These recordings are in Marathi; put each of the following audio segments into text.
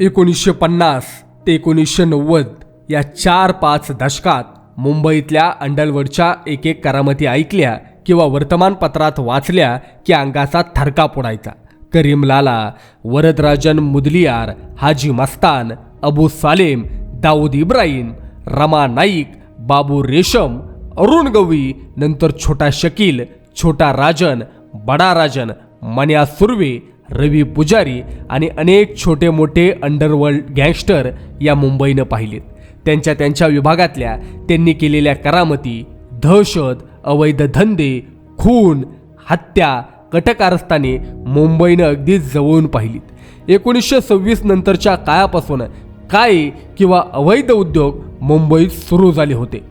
एकोणीसशे पन्नास ते एकोणीसशे नव्वद या चार पाच दशकात मुंबईतल्या अंडलवडच्या एक एक करामती ऐकल्या किंवा वर्तमानपत्रात वाचल्या की अंगाचा थरकाप उडायचा करीम लाला वरदराजन मुदलियार हाजी मस्तान अबू सालेम दाऊद इब्राहिम रमा नाईक बाबू रेशम अरुण गवी नंतर छोटा शकील छोटा राजन बडा राजन मन्या सुर्वे रवी पुजारी आणि अनेक छोटे मोठे अंडरवर्ल्ड गँगस्टर या मुंबईनं पाहिलेत. त्यांच्या त्यांच्या विभागातल्या त्यांनी केलेल्या करामती दहशत अवैध धंदे खून हत्या कटकारस्थाने मुंबईनं अगदी जवळून पाहिलीत. एकोणीसशे सव्वीस नंतरच्या काळापासून काय किंवा अवैध उद्योग मुंबईत सुरू झाले होते?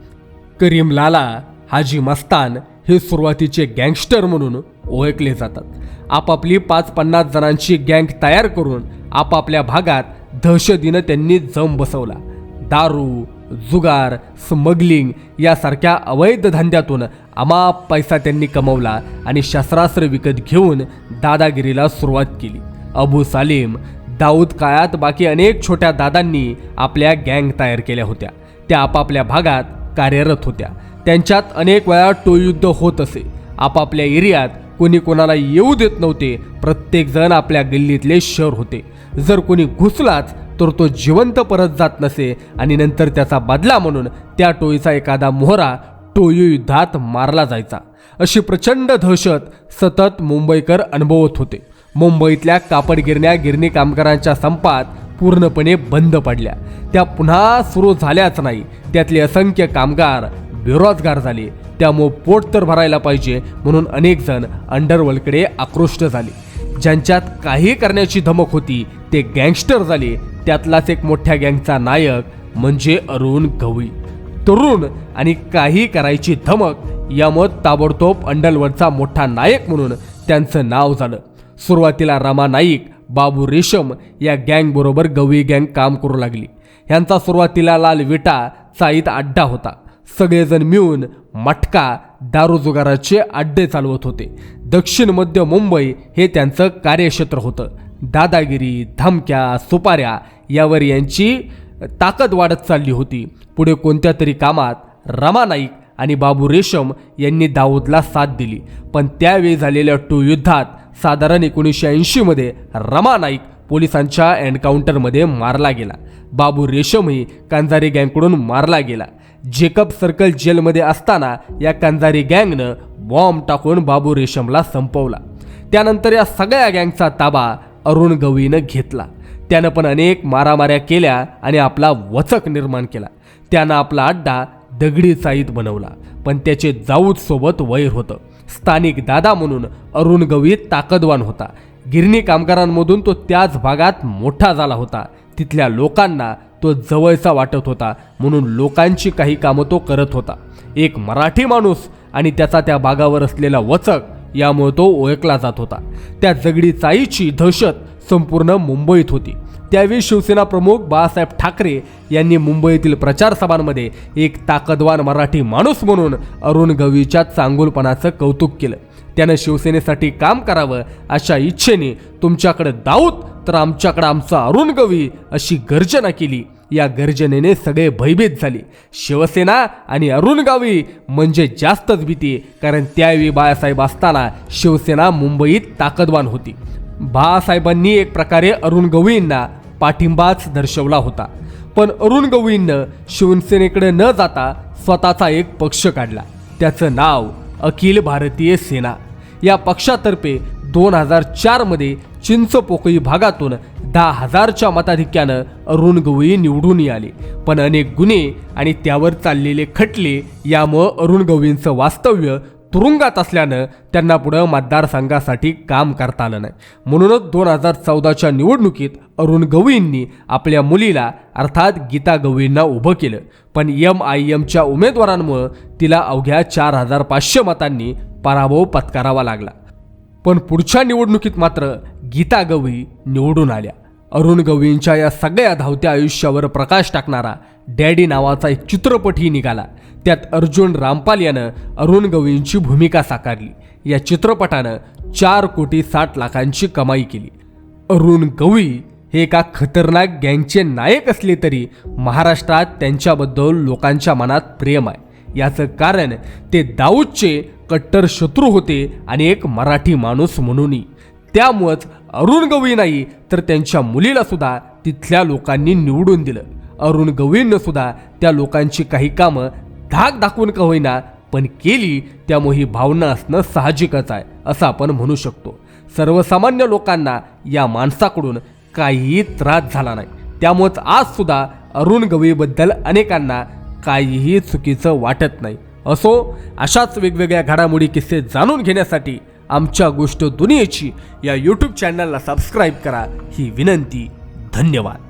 करीम लाला हाजी मस्तान हे सुरुवातीचे गँगस्टर म्हणून ओळखले जातात. आपापली पाच पन्नास जणांची गँग तयार करून आपापल्या भागात दहशतीनं त्यांनी जम बसवला. दारू जुगार स्मगलिंग यासारख्या अवैध धंद्यातून अमाप पैसा त्यांनी कमवला आणि शस्त्रास्त्र विकत घेऊन दादागिरीला सुरुवात केली. अबू सालीम दाऊद काळात बाकी अनेक छोट्या दादांनी आपल्या गँग तयार केल्या होत्या. त्या आपापल्या भागात कार्यरत होत्या. त्यांच्यात अनेक वेळा टोयुद्ध होत असे. आपापल्या एरियात कोणी कोणाला येऊ देत नव्हते प्रत्येकजण आपल्या गल्लीतले शहर होते. जर कोणी घुसलाच तर तो जिवंत परत जात नसे आणि नंतर त्याचा बदला म्हणून त्या टोळीचा एखादा मोहरा टोळी युद्धात मारला जायचा. अशी प्रचंड दहशत सतत मुंबईकर अनुभवत होते. मुंबईतल्या कापड गिरण्या गिरणी कामगारांच्या संपात पूर्णपणे बंद पडल्या. त्या पुन्हा सुरू झाल्याच नाही. त्यातले असंख्य कामगार बेरोजगार झाले. त्यामुळं पोट तर भरायला पाहिजे म्हणून अनेक जण अंडरवर्ल्डकडे आकृष्ट झाले. ज्यांच्यात काही करण्याची धमक होती ते गँगस्टर झाले. त्यातलाच एक मोठ्या गँगचा नायक म्हणजे अरुण गवई तरुण आणि काही करायची धमक यामुळं ताबडतोब अंडलवरचा मोठा नायक म्हणून त्यांचं नाव झालं. सुरुवातीला रमा नाईक बाबू रेशम या गँगबरोबर गवई गँग काम करू लागली. ह्यांचा सुरुवातीला लाल विटा चाईत अड्डा होता. सगळेजण मिळून मटका दारूजुगाराचे अड्डे चालवत होते. दक्षिण मध्य मुंबई हे त्यांचं कार्यक्षेत्र होतं. दादागिरी धमक्या सुपाऱ्या यावर यांची ताकद वाढत चालली होती. पुढे कोणत्या तरी कामात रमा नाईक आणि बाबू रेशम यांनी दाऊदला साथ दिली. पण त्यावेळी झालेल्या टू युद्धात साधारण एकोणीसशे ऐंशीमध्ये रमा नाईक पोलिसांच्या एन्काउंटरमध्ये मारला गेला. बाबू रेशमही कांजारी गँगकडून मारला गेला. जेकब सर्कल जेलमध्ये असताना या कंजारी गँगनं बॉम्ब टाकून बाबू रेशमला संपवला. त्यानंतर या सगळ्या गँगचा ताबा अरुण गवईनं घेतला. त्यानं पण अनेक मारामाऱ्या केल्या आणि आपला वचक निर्माण केला. त्यानं आपला अड्डा दगडी चाईत बनवला पण त्याचे जाऊद सोबत वैर होतं. स्थानिक दादा म्हणून अरुण गवई ताकदवान होता. गिरणी कामगारांमधून तो त्याच भागात मोठा झाला होता. तिथल्या लोकांना तो जवळचा वाटत होता. म्हणून लोकांची काही कामं तो करत होता. एक मराठी माणूस आणि त्याचा त्या भागावर असलेला वचक यामुळे तो ओळखला जात होता. त्या जगडी चाईची दहशत संपूर्ण मुंबईत होती. त्यावेळी शिवसेना प्रमुख बाळासाहेब ठाकरे यांनी मुंबईतील प्रचार सभांमध्ये एक ताकदवान मराठी माणूस म्हणून अरुण गवीच्या चांगुलपणाचं कौतुक केलं. त्यानं शिवसेनेसाठी काम करावं अशा इच्छेने तुमच्याकडे दाऊद तर आमच्याकडे आमचा अरुण कवी अशी गर्जना केली. या गर्जनेने सगळे भयभीत झाले. शिवसेना आणि अरुण गावी म्हणजे जास्तच भीती कारण त्यावेळी बाळासाहेब असताना शिवसेना मुंबईत ताकदवान होती. बाळासाहेबांनी एक प्रकारे अरुण गवईंना पाठिंबाच दर्शवला होता. पण अरुण गवईंनं शिवसेनेकडे न जाता स्वतःचा एक पक्ष काढला. त्याचं नाव अखिल भारतीय सेना. या पक्षातर्फे दोन हजार चारमध्ये चिंचपोकळी भागातून दहा हजारच्या मताधिक्यानं अरुण गवई निवडून आले पण अनेक गुन्हे आणि त्यावर चाललेले खटले यामुळं अरुण गवईंचं वास्तव्य तुरुंगात असल्यानं त्यांना पुढं मतदारसंघासाठी काम करता आलं नाही. म्हणूनच दोन हजार चौदाच्या निवडणुकीत अरुण गवईंनी आपल्या मुलीला अर्थात गीता गवईंना उभं केलं. पण एम आय एमच्या उमेदवारांमुळं तिला अवघ्या चार हजार पाचशे मतांनी पराभव पत्करावा लागला. पण पुढच्या निवडणुकीत मात्र गीता गवई निवडून आल्या. अरुण गवईंच्या या सगळ्या धावत्या आयुष्यावर प्रकाश टाकणारा डॅडी नावाचा एक चित्रपटही निघाला. त्यात अर्जुन रामपाल यानं अरुण गवईंची भूमिका साकारली. या चित्रपटानं चार कोटी साठ लाखांची कमाई केली. अरुण गवई हे एका खतरनाक गँगचे नायक असले तरी महाराष्ट्रात त्यांच्याबद्दल लोकांच्या मनात प्रेम आहे. याचं कारण ते दाऊदचे कट्टर शत्रू होते आणि एक मराठी माणूस म्हणूनही. त्यामुळंच अरुण गवई नाही तर त्यांच्या मुलीला सुद्धा तिथल्या लोकांनी निवडून दिलं. अरुण गवईंनं सुद्धा त्या लोकांची काही कामं धाक दाखवून का होईना पण केली त्यामुळे ही भावना असणं साहजिकच आहे असं आपण म्हणू शकतो. सर्वसामान्य लोकांना या माणसाकडून काहीही त्रास झाला नाही. त्यामुळंच आज सुद्धा अरुण गवईबद्दल अनेकांना काहीही चुकीचं वाटत नाही. असो अशाच वेगवेगळ्या घडामोडी किस्से जाणून घेण्यासाठी आमच्या गोष्ट दुनियेची या यूट्यूब चॅनलला सबस्क्राईब करा. ही विनंती. धन्यवाद.